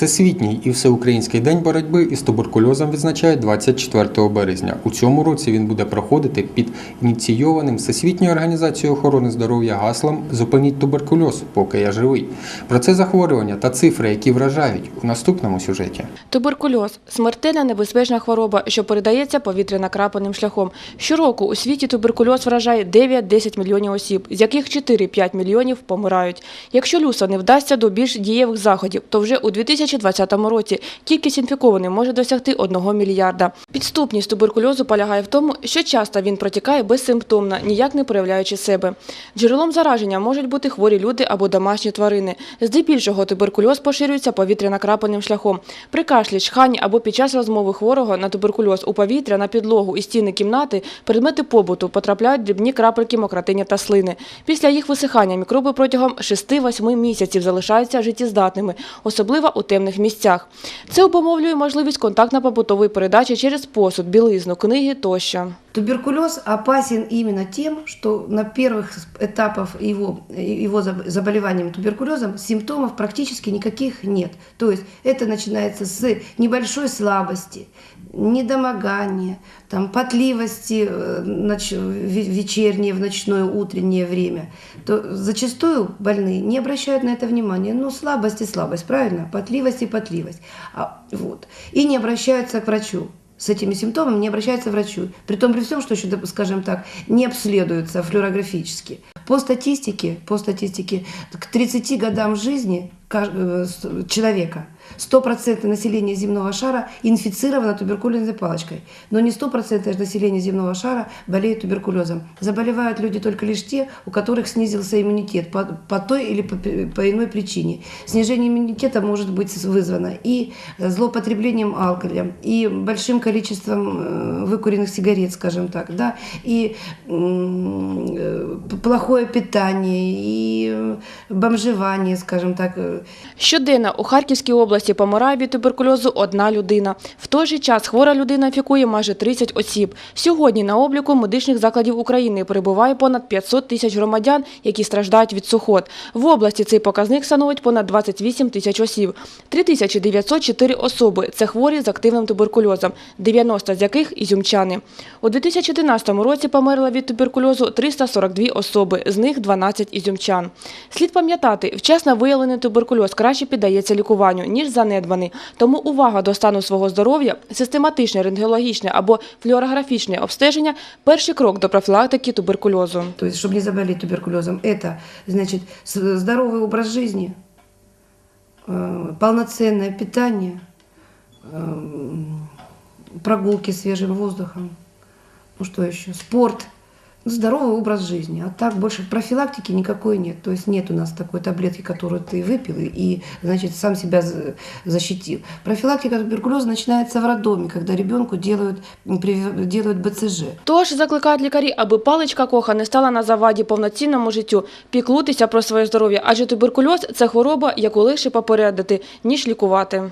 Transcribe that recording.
Всесвітній і всеукраїнський день боротьби із туберкульозом відзначають 24 березня. У цьому році він буде проходити під ініційованим Всесвітньою організацією охорони здоров'я гаслом Зупиніть туберкульоз, поки я живий. Про це захворювання та цифри, які вражають у наступному сюжеті. Туберкульоз – смертельна небезпечна хвороба, що передається повітряно-крапельним шляхом. Щороку у світі туберкульоз вражає 9-10 мільйонів осіб, з яких 4-5 мільйонів помирають. Якщо люса не вдасться до більш дієвих заходів, то вже у 2020 році кількість інфікованих може досягти 1 мільярда. Підступність туберкульозу полягає в тому, що часто він протікає безсимптомно, ніяк не проявляючи себе. Джерелом зараження можуть бути хворі люди або домашні тварини. Здебільшого туберкульоз поширюється повітряно-крапельним шляхом. При кашлі, чханні або під час розмови хворого на туберкульоз у повітря, на підлогу і стіни кімнати предмети побуту потрапляють дрібні крапельки мокротиння та слини. Після їх висихання мікроби протягом 6-8 місяців залишаються життєздатними, особливо у темних місцях. Це обумовлює можливість контактно-побутової передачі через посуд, білизну, книги тощо. Туберкулез опасен именно тем, что на первых этапах его, его заб- заболеванием туберкулезом симптомов практически никаких нет. То есть это начинается с небольшой слабости, недомогания, там, потливости э, ноч- ве- вечернее, в ночное, утреннее время. То зачастую больные не обращают на это внимания. Ну, слабость и слабость, правильно? Потливость и потливость. А, вот. И не обращаются к врачу с этими симптомами не обращаются к врачу. При том, при всем, что еще, скажем так, не обследуются флюорографически. По статистике, по статистике, к 30 годам жизни человека 100% населения земного шара инфицировано туберкулезной палочкой. Но не 100% населения земного шара болеет туберкулезом. Заболевают люди только лишь те, у которых снизился иммунитет по, по той или по, по иной причине. Снижение иммунитета может быть вызвано и злоупотреблением алкоголя, и большим количеством э, выкуренных сигарет, скажем так, да, и э, плохое питание, и э, бомжевание, скажем так, э, Щоденно у Харківській області помирає від туберкульозу одна людина. В той же час хвора людина інфікує майже 30 осіб. Сьогодні на обліку медичних закладів України перебуває понад 500 тисяч громадян, які страждають від сухот. В області цей показник становить понад 28 тисяч осіб. 3904 особи – це хворі з активним туберкульозом, 90 з яких – ізюмчани. У 2011 році померли від туберкульозу 342 особи, з них 12 ізюмчан. Слід пам'ятати, вчасно виявлений туберкульоз краще піддається лікуванню, ніж занедбаний. Тому увага до стану свого здоров'я, систематичне рентгенологічне або флюорографічне обстеження – перший крок до профілактики туберкульозу. то есть, чтобы не заболеть туберкулезом, это, значит, с- здоровый образ жизни, э, полноценное питание, э, прогулки свежим воздухом, ну что еще, спорт, ну, здоровый образ жизни. А так больше профилактики никакой нет. То есть нет у нас такой таблетки, которую ты выпил и, и, значит, сам себя за- защитил. Профилактика туберкулеза начинается в роддоме, когда ребенку делают, привив- делают БЦЖ. Тож закликають лікарі, аби паличка коха не стала на заваді повноцінному життю, піклутися про своє здоров'я, адже туберкульоз – це хвороба, яку легше попередити, ніж лікувати.